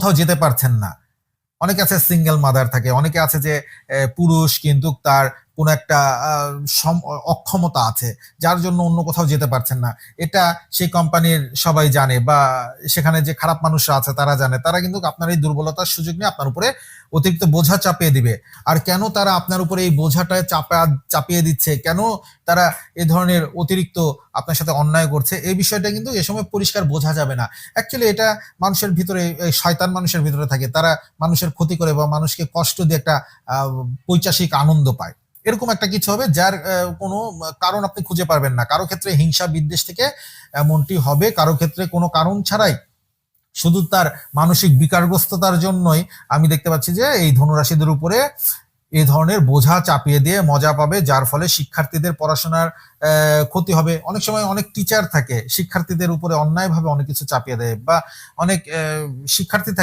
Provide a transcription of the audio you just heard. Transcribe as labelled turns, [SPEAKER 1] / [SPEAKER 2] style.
[SPEAKER 1] কোথাও যেতে পারছেন না। অনেকে আছে সিঙ্গেল মাদার থাকে, অনেকে আছে যে পুরুষ কিন্তু তার কোনো একটা অক্ষমতা আছে, যার জন্য অন্য কোথাও যেতে পারছেন না। এটা সেই কোম্পানির সবাই জানে বা সেখানে যে খারাপ মানুষরা আছে তারা জানে। তারা কিন্তু আপনার এই দুর্বলতার সুযোগ নিয়ে আপনার উপরে অতিরিক্ত বোঝা চাপিয়ে দিবে। আর কেন তারা আপনার উপরে এই বোঝাটা চাপা, চাপিয়ে দিচ্ছে? কেন তারা এ ধরনের অতিরিক্ত আপনার সাথে অন্যায় করছে? এই বিষয়টা কিন্তু এ সময় পরিষ্কার বোঝা যাবে না। অ্যাকচুয়ালি এটা মানুষের ভিতরে শয়তান মানুষের ভিতরে থাকে। তারা মানুষের ক্ষতি করে বা মানুষকে কষ্ট দিয়ে একটা পৈচাসিক আনন্দ পায়। এরকম একটা কিছু হবে যার কোনো কারণ আপনি খুঁজে পারবেন না। কারও ক্ষেত্রে হিংসা বিদ্বেষ থেকে এমনটি হবে, কারও ক্ষেত্রে কোনো কারণ ছাড়াই। শুধু তার মানসিক বিকারগ্রস্ততার জন্যই আমি দেখতে পাচ্ছি যে এই ধনুরাশিদের উপরে এই ধরনের বোঝা চাপিয়ে দিয়ে মজা পাবে, যার ফলে শিক্ষার্থীদের পড়াশোনার ক্ষতি হবে। অনেক সময় অনেক টিচার থাকে, শিক্ষার্থীদের উপরে অন্যায়ভাবে অনেক কিছু চাপিয়ে দেয় বা অনেক শিক্ষার্থী থাকে